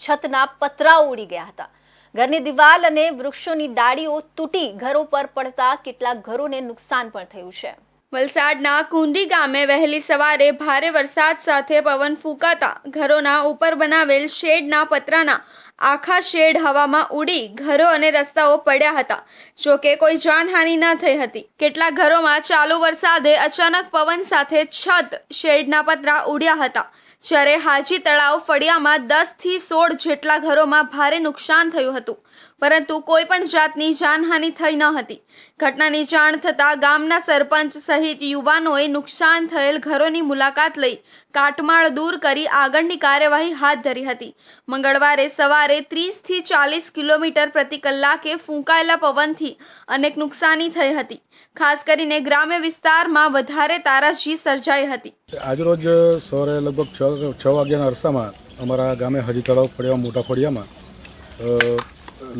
છતના પતરાઓ ઉડી ગયા હતા. ઘરની દિવાલ અને વૃક્ષોની ડાળીઓ તૂટી ઘરો પર પડતા કેટલાક ઘરોને નુકસાન પણ થયું છે. વલસાડના કુંડી ગામે વહેલી સવારે ભારે વરસાદ સાથે પવન ફૂંકાતા ઘરોના ઉપર બનાવેલ શેડના પતરાના આખા શેડ હવામાં ઉડી ઘરો અને રસ્તાઓ પડ્યા હતા. જોકે કોઈ જાનહાનિ ન થઈ હતી. કેટલાક ઘરોમાં ચાલુ વરસાદે અચાનક પવન સાથે છત શેડના પતરા ઉડ્યા હતા. જ્યારે હાજી તળાવ ફળિયામાં દસથી સોળ જેટલા ઘરોમાં ભારે નુકસાન થયું હતું. પરંતુ કોઈ પણ જાતની જાનહાનિ થઈ ન હતી. ઘટનાની જાણ થતાં ગામના સરપંચ સહિત યુવાનોએ નુકસાન થયેલ ઘરોની મુલાકાત લઈ કાટમાળ દૂર કરી આગળની કાર્યવાહી હાથ ધરી હતી. મંગળવારે સવારે ત્રીસથી ચાલીસ કિલોમીટર પ્રતિ કલાકે ફૂંકાયેલા પવનથી અનેક નુકસાની થઈ હતી. ખાસ કરીને ગ્રામ્ય વિસ્તારમાં વધારે તારાજી સર્જાઈ હતી. આજરોજ સવારે લગભગ છ વાગ્યાના અરસામાં અમારા ગામે હજી તળાવ ફળિયા મોટા ફળિયામાં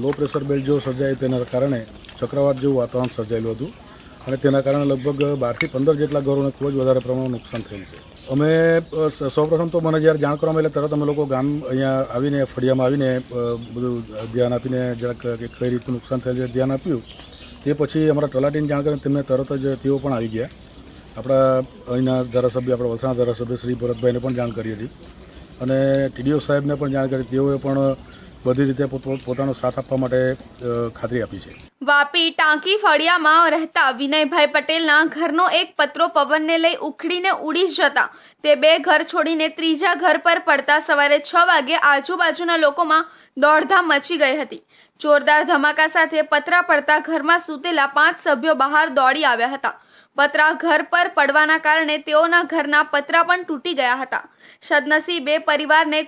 લો પ્રેશર બેલ્ટ જેવું સર્જાય તેના કારણે ચક્રવાત જેવું વાતાવરણ સર્જાયેલું હતું. અને તેના કારણે લગભગ બારથી પંદર જેટલા ઘરોને ખૂબ જ વધારે પ્રમાણમાં નુકસાન થયેલ છે. અમે સૌપ્રથમ તો મને જ્યારે જાણ કરવામાં એટલે તરત અમે લોકો ગામ અહીંયા આવીને, ફળિયામાં આવીને બધું ધ્યાન આપીને, જરાક કઈ રીતનું નુકસાન થયેલ છે ધ્યાન આપ્યું. તે પછી અમારા તલાટીને જાણ કરીને તેમને તરત જ તેઓ પણ આવી ગયા. આપણા અહીંના ધારાસભ્ય, આપણા વલસાડ ધારાસભ્ય શ્રી ભરતભાઈને પણ જાણ કરી હતી. અને ટીડીઓ સાહેબને પણ જાણ કરી. તેઓએ પણ બધી રીતે પોતાનો સાથ આપવા માટે ખાતરી આપી છે. વાપી ટાંકી ફળિયામાં રહેતા વિનયભાઈ પટેલના ઘરનો એક પતરો પવનને લઈ ઉખડીને ઉડી જતા. તે બે ઘર છોડીને ત્રીજા ઘર પર પડતા સવારે છ વાગે આજુબાજુના લોકોમાં દોડધામ મચી ગઈ હતી. જોરદાર ધમાકા સાથે પતરા પડતા ઘરમાં સૂતેલા પાંચ સભ્યો બહાર દોડી આવ્યા હતા. પતરા ઘર પર પડવાના કારણે તેઓના ઘરના પતરા પણ તૂટી ગયા હતા. સદનસીબે પરિવારને